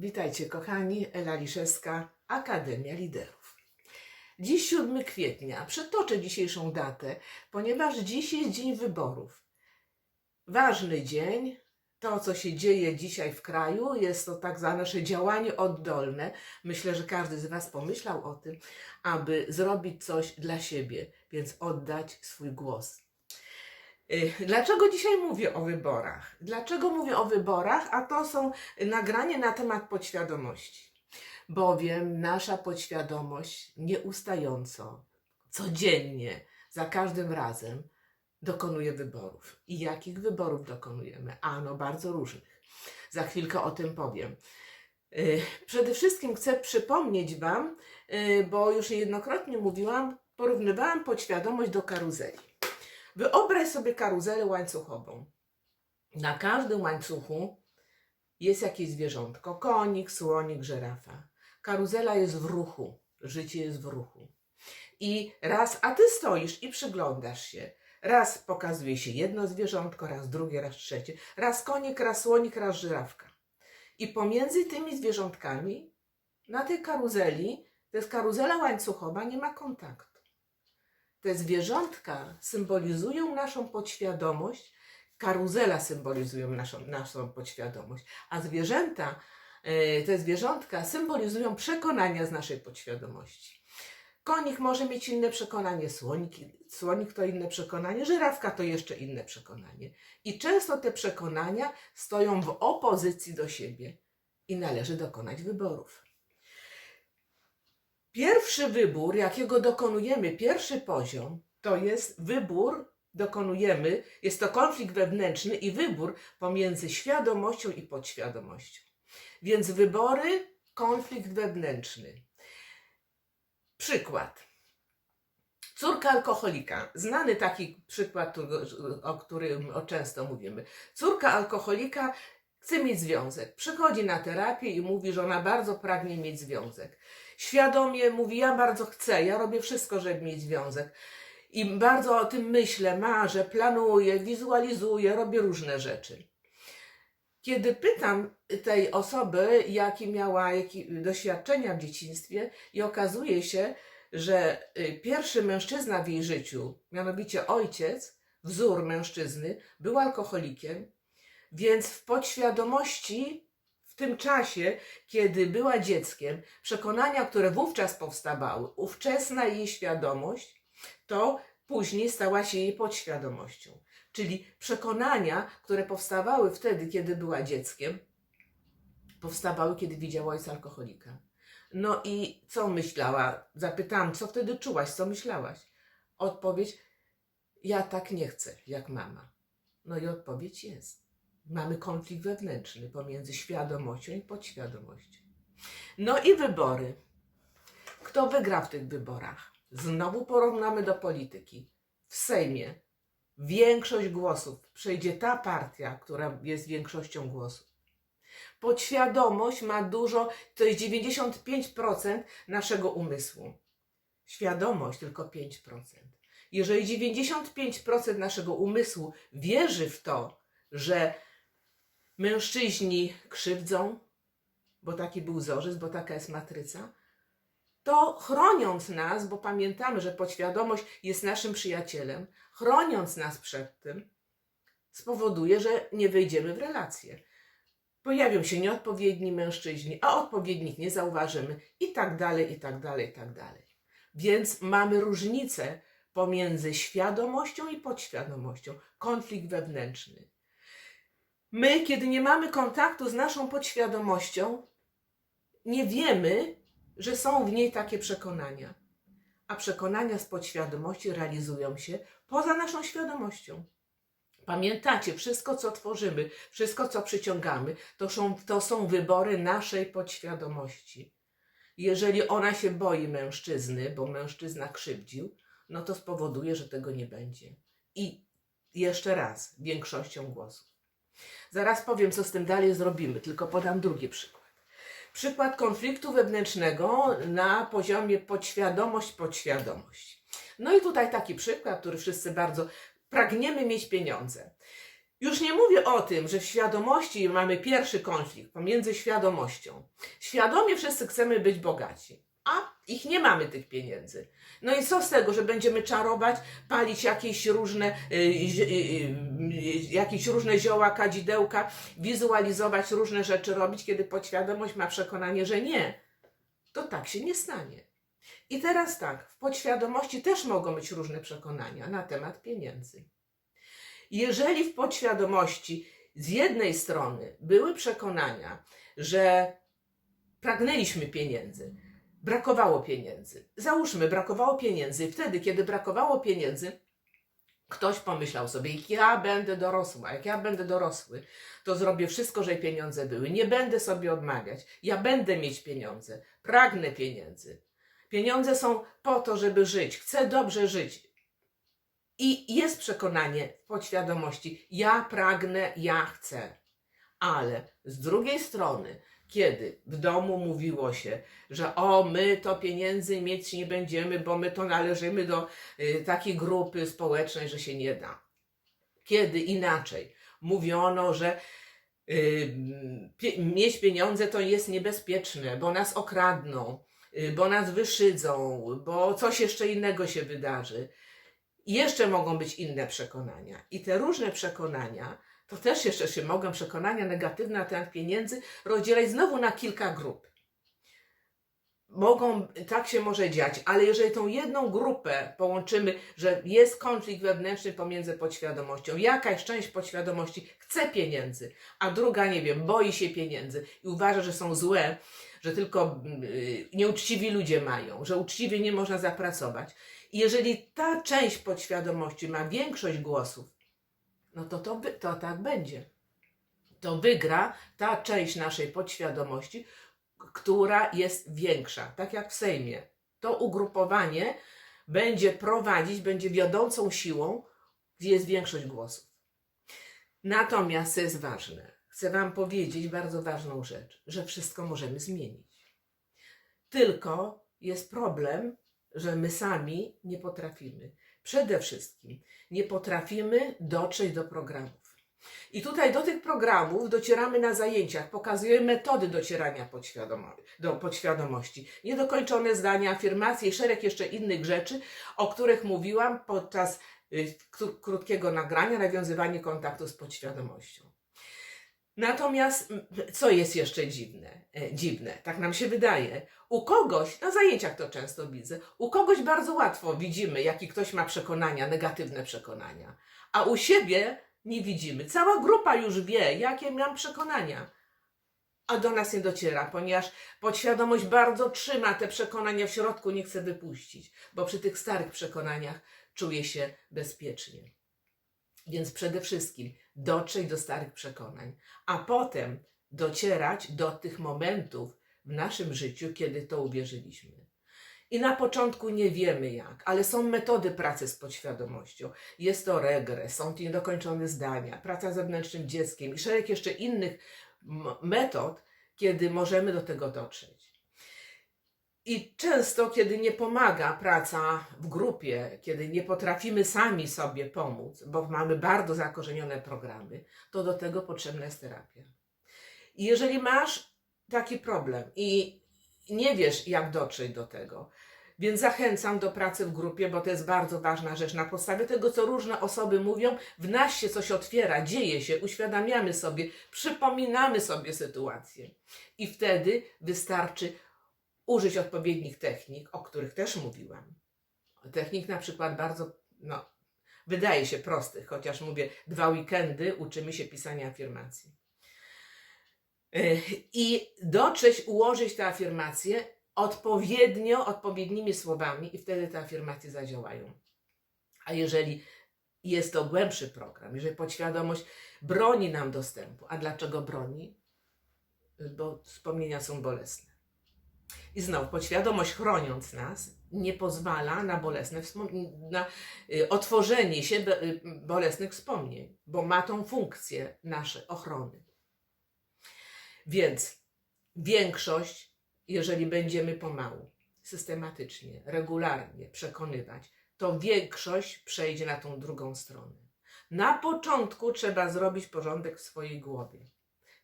Witajcie kochani, Ela Liszewska, Akademia Liderów. Dziś 7 kwietnia, przytoczę dzisiejszą datę, ponieważ dziś jest dzień wyborów. Ważny dzień, to co się dzieje dzisiaj w kraju, jest to tak zwane nasze działanie oddolne. Myślę, że każdy z Was pomyślał o tym, aby zrobić coś dla siebie, więc oddać swój głos. Y, Dlaczego dzisiaj mówię o wyborach? Dlaczego mówię o wyborach? A to są nagranie na temat podświadomości. Bowiem nasza podświadomość nieustająco, codziennie, za każdym razem dokonuje wyborów. I jakich wyborów dokonujemy? Ano, bardzo różnych. Za chwilkę o tym powiem. Y, Przede wszystkim chcę przypomnieć Wam, y, bo już niejednokrotnie mówiłam, porównywałam podświadomość do karuzeli. Wyobraź sobie karuzelę łańcuchową. Na każdym łańcuchu jest jakieś zwierzątko: konik, słonik, żyrafa. Karuzela jest w ruchu, życie jest w ruchu. I raz, a ty stoisz i przyglądasz się. Raz pokazuje się jedno zwierzątko, raz drugie, raz trzecie. Raz konik, raz słonik, raz żyrawka. I pomiędzy tymi zwierzątkami na tej karuzeli, to jest karuzela łańcuchowa, nie ma kontaktu. Te zwierzątka symbolizują naszą podświadomość, karuzela symbolizują naszą, naszą podświadomość, a zwierzęta, e, te zwierzątka symbolizują przekonania z naszej podświadomości. Konik może mieć inne przekonanie, słonik, słonik to inne przekonanie, żyrawka to jeszcze inne przekonanie. I często te przekonania stoją w opozycji do siebie i należy dokonać wyborów. Pierwszy wybór, jakiego dokonujemy, pierwszy poziom, to jest wybór, dokonujemy, jest to konflikt wewnętrzny i wybór pomiędzy świadomością i podświadomością. Więc wybory, konflikt wewnętrzny. Przykład. Córka alkoholika. Znany taki przykład, o którym często mówimy. Córka alkoholika chce mieć związek. Przychodzi na terapię i mówi, że ona bardzo pragnie mieć związek. Świadomie mówi, ja bardzo chcę, ja robię wszystko, żeby mieć związek. I bardzo o tym myślę, marzę, planuję, wizualizuję, robię różne rzeczy. Kiedy pytam tej osoby, jakie miała jakie doświadczenia w dzieciństwie, i okazuje się, że y, pierwszy mężczyzna w jej życiu, mianowicie ojciec, wzór mężczyzny, był alkoholikiem, więc w podświadomości, w tym czasie, kiedy była dzieckiem, przekonania, które wówczas powstawały, ówczesna jej świadomość, to później stała się jej podświadomością. Czyli przekonania, które powstawały wtedy, kiedy była dzieckiem, powstawały, kiedy widziała ojca alkoholika. No i co myślała? Zapytałam, co wtedy czułaś, co myślałaś? Odpowiedź, ja tak nie chcę, jak mama. No i odpowiedź jest. Mamy konflikt wewnętrzny pomiędzy świadomością i podświadomością. No i wybory. Kto wygra w tych wyborach? Znowu porównamy do polityki. W Sejmie większość głosów przejdzie ta partia, która jest większością głosów. Podświadomość ma dużo, to jest 95% naszego umysłu. Świadomość tylko 5%. Jeżeli 95% naszego umysłu wierzy w to, że mężczyźni krzywdzą, bo taki był wzorzec, bo taka jest matryca, to chroniąc nas, bo pamiętamy, że podświadomość jest naszym przyjacielem, chroniąc nas przed tym, spowoduje, że nie wejdziemy w relacje. Pojawią się nieodpowiedni mężczyźni, a odpowiednich nie zauważymy i tak dalej, i tak dalej, i tak dalej. Więc mamy różnicę pomiędzy świadomością i podświadomością, konflikt wewnętrzny. My, kiedy nie mamy kontaktu z naszą podświadomością, nie wiemy, że są w niej takie przekonania. A przekonania z podświadomości realizują się poza naszą świadomością. Pamiętacie, wszystko co tworzymy, wszystko co przyciągamy, to są, to są wybory naszej podświadomości. Jeżeli ona się boi mężczyzny, bo mężczyzna krzywdził, no to spowoduje, że tego nie będzie. I jeszcze raz, większością głosów. Zaraz powiem, co z tym dalej zrobimy, tylko podam drugi przykład. Przykład konfliktu wewnętrznego na poziomie podświadomość-podświadomość. No i tutaj taki przykład, który wszyscy bardzo pragniemy mieć pieniądze. Już nie mówię o tym, że w świadomości mamy pierwszy konflikt pomiędzy świadomością. Świadomie wszyscy chcemy być bogaci, ich nie mamy tych pieniędzy. No i co z tego, że będziemy czarować, palić jakieś różne, y, y, y, jakieś różne zioła, kadzidełka, wizualizować różne rzeczy robić, kiedy podświadomość ma przekonanie, że nie. To tak się nie stanie. I teraz tak, w podświadomości też mogą być różne przekonania na temat pieniędzy. Jeżeli w podświadomości z jednej strony były przekonania, że pragnęliśmy pieniędzy, brakowało pieniędzy. Załóżmy, brakowało pieniędzy, wtedy, kiedy brakowało pieniędzy, ktoś pomyślał sobie, jak ja będę dorosła, jak ja będę dorosły, to zrobię wszystko, żeby pieniądze były. Nie będę sobie odmawiać. Ja będę mieć pieniądze. Pragnę pieniędzy. Pieniądze są po to, żeby żyć. Chcę dobrze żyć. I jest przekonanie w podświadomości, ja pragnę, ja chcę. Ale z drugiej strony, kiedy w domu mówiło się, że o, my to pieniędzy mieć nie będziemy, bo my to należymy do y, takiej grupy społecznej, że się nie da. Kiedy inaczej mówiono, że y, pie, mieć pieniądze to jest niebezpieczne, bo nas okradną, y, bo nas wyszydzą, bo coś jeszcze innego się wydarzy. Jeszcze mogą być inne przekonania. I te różne przekonania, to też jeszcze się mogą przekonania negatywne na temat pieniędzy rozdzielać znowu na kilka grup. Mogą, tak się może dziać, ale jeżeli tą jedną grupę połączymy, że jest konflikt wewnętrzny pomiędzy podświadomością, jakaś część podświadomości chce pieniędzy, a druga, nie wiem, boi się pieniędzy i uważa, że są złe, że tylko yy, nieuczciwi ludzie mają, że uczciwie nie można zapracować. I jeżeli ta część podświadomości ma większość głosów, no to, to, to tak będzie. To wygra ta część naszej podświadomości, która jest większa, tak jak w Sejmie. To ugrupowanie będzie prowadzić, będzie wiodącą siłą, gdzie jest większość głosów. Natomiast, jest ważne, chcę Wam powiedzieć bardzo ważną rzecz, że wszystko możemy zmienić. Tylko jest problem, że my sami nie potrafimy. Przede wszystkim nie potrafimy dotrzeć do programów. I tutaj do tych programów docieramy na zajęciach, pokazujemy metody docierania do podświadomości. Niedokończone zdania, afirmacje i szereg jeszcze innych rzeczy, o których mówiłam podczas y, kró- krótkiego nagrania, nawiązywanie kontaktu z podświadomością. Natomiast co jest jeszcze dziwne? E, dziwne, tak nam się wydaje. U kogoś, na zajęciach to często widzę, u kogoś bardzo łatwo widzimy, jaki ktoś ma przekonania, negatywne przekonania, a u siebie nie widzimy. Cała grupa już wie, jakie mam przekonania, a do nas nie dociera, ponieważ podświadomość bardzo trzyma te przekonania w środku, nie chce wypuścić, bo przy tych starych przekonaniach czuje się bezpiecznie. Więc przede wszystkim dotrzeć do starych przekonań, a potem docierać do tych momentów w naszym życiu, kiedy to uwierzyliśmy. I na początku nie wiemy jak, ale są metody pracy z podświadomością. Jest to regres, są to niedokończone zdania, praca z zewnętrznym dzieckiem i szereg jeszcze innych metod, kiedy możemy do tego dotrzeć. I często, kiedy nie pomaga praca w grupie, kiedy nie potrafimy sami sobie pomóc, bo mamy bardzo zakorzenione programy, to do tego potrzebna jest terapia. I jeżeli masz taki problem i nie wiesz, jak dotrzeć do tego, więc zachęcam do pracy w grupie, bo to jest bardzo ważna rzecz. Na podstawie tego, co różne osoby mówią, w nas się coś otwiera, dzieje się, uświadamiamy sobie, przypominamy sobie sytuację. I wtedy wystarczy użyć odpowiednich technik, o których też mówiłam. Technik na przykład bardzo, no, wydaje się prostych, chociaż mówię, dwa weekendy uczymy się pisania afirmacji. Yy, I dotrzeć, ułożyć te afirmacje odpowiednio, odpowiednimi słowami, i wtedy te afirmacje zadziałają. A jeżeli jest to głębszy program, jeżeli podświadomość broni nam dostępu, a dlaczego broni? Bo wspomnienia są bolesne. I znowu, podświadomość chroniąc nas, nie pozwala na bolesne na y, otworzenie się y, bolesnych wspomnień, bo ma tą funkcję naszej ochrony. Więc większość, jeżeli będziemy pomału, systematycznie, regularnie przekonywać, to większość przejdzie na tą drugą stronę. Na początku trzeba zrobić porządek w swojej głowie.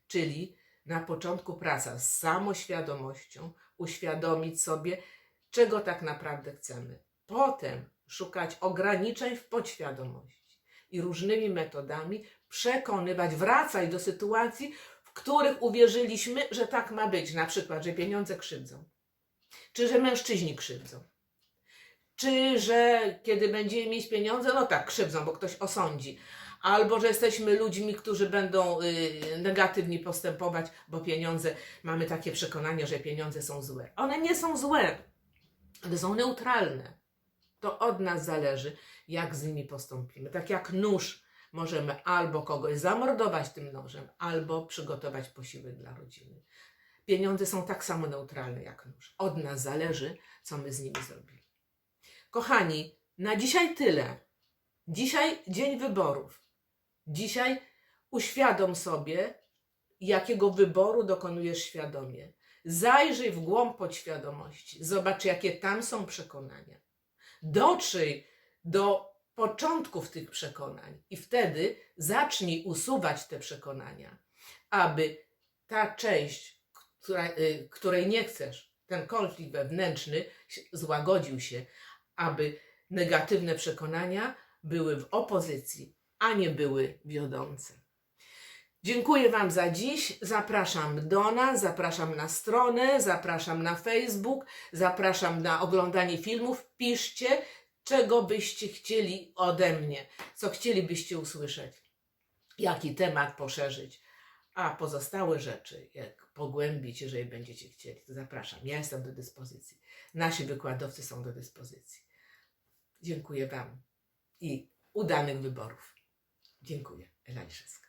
Czyli na początku praca z samoświadomością, uświadomić sobie, czego tak naprawdę chcemy. Potem szukać ograniczeń w podświadomości i różnymi metodami przekonywać, wracać do sytuacji, w których uwierzyliśmy, że tak ma być. Na przykład, że pieniądze krzywdzą, czy że mężczyźni krzywdzą, czy że kiedy będziemy mieć pieniądze, no tak, krzywdzą, bo ktoś osądzi. Albo że jesteśmy ludźmi, którzy będą y, negatywnie postępować, bo pieniądze, mamy takie przekonanie, że pieniądze są złe. One nie są złe, one są neutralne. To od nas zależy, jak z nimi postąpimy. Tak jak nóż, możemy albo kogoś zamordować tym nożem, albo przygotować posiłek dla rodziny. Pieniądze są tak samo neutralne jak nóż. Od nas zależy, co my z nimi zrobimy. Kochani, na dzisiaj tyle. Dzisiaj dzień wyborów. Dzisiaj uświadom sobie, jakiego wyboru dokonujesz świadomie. Zajrzyj w głąb podświadomości, zobacz, jakie tam są przekonania. Dotrzyj do początków tych przekonań i wtedy zacznij usuwać te przekonania, aby ta część, która, y, której nie chcesz, ten konflikt wewnętrzny złagodził się, aby negatywne przekonania były w opozycji, a nie były wiodące. Dziękuję Wam za dziś. Zapraszam do nas, zapraszam na stronę, zapraszam na Facebook, zapraszam na oglądanie filmów. Piszcie, czego byście chcieli ode mnie, co chcielibyście usłyszeć, jaki temat poszerzyć. A pozostałe rzeczy, jak pogłębić, jeżeli będziecie chcieli, to zapraszam. Ja jestem do dyspozycji. Nasi wykładowcy są do dyspozycji. Dziękuję Wam i udanych wyborów. Dziękuję. Ela Liszewska.